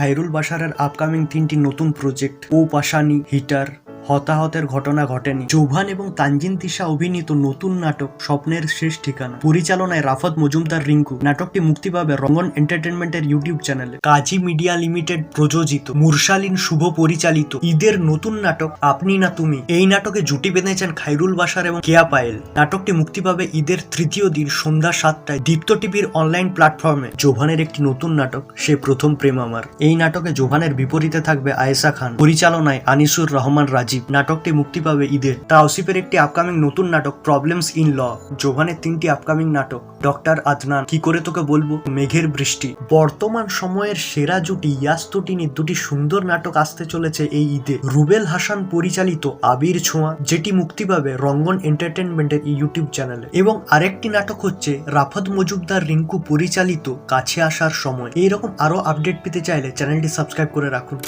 Khairul বাসারের upcoming তিনটি নতুন project ও পাশানি heater হতাহতের ঘটনা ঘটেনি। চৌহান এবং তানজিন তিশা অভিনীত নতুন নাটক স্বপ্নের শেষ ঠিকানা। পরিচালনায় রাফত মজুমদার রিঙ্কু। নাটকটি মুক্তি পাবে রঙ্গন এন্টারটেনমেন্টের ইউটিউব চ্যানেলে কাজী মিডিয়া লিমিটেড প্রযোজিত মুরশালিন শুভ পরিচালিত ঈদের নতুন নাটক আপনি না তুমি। এই নাটকে জুটি বেঁধেছেন খাইরুল বাসার এবং কেয়া পায়েল। নাটকটি মুক্তি পাবে ঈদের তৃতীয় দিন সন্ধ্যা সাতটায় দীপ্ত টিভির অনলাইন প্ল্যাটফর্মে জোভানের একটি নতুন নাটক, সে প্রথম প্রেম আমার। এই নাটকে জোভানের বিপরীতে থাকবে আয়েশা খান। পরিচালনায় আনিসুর রহমান রাজীব। নাটকটি মুক্তি পাবে ঈদের তাওসিফের একটি আপকামিং নতুন নাটক প্রবলেমস ইন ল জোভানের তিনটি আপকামিং নাটক। ডক্টর আদনান কি করে তোকে বলব? মেঘের বৃষ্টি। বর্তমান সময়ের সেরা জুটি ইয়াস্তুটিনির দুটি সুন্দর নাটক আসতে চলেছে এই ঈদে। রুবেল হাসান পরিচালিত আবির ছোঁয়া, যেটি মুক্তি পাবে রঙ্গন এন্টারটেনমেন্টের ইউটিউব চ্যানেলে। এবং আরেকটি নাটক হচ্ছে রাফত মজুমদার রিঙ্কু পরিচালিত কাছে আসার সময়। এইরকম আরও আপডেট পেতে চাইলে চ্যানেলটি সাবস্ক্রাইব করে রাখুন।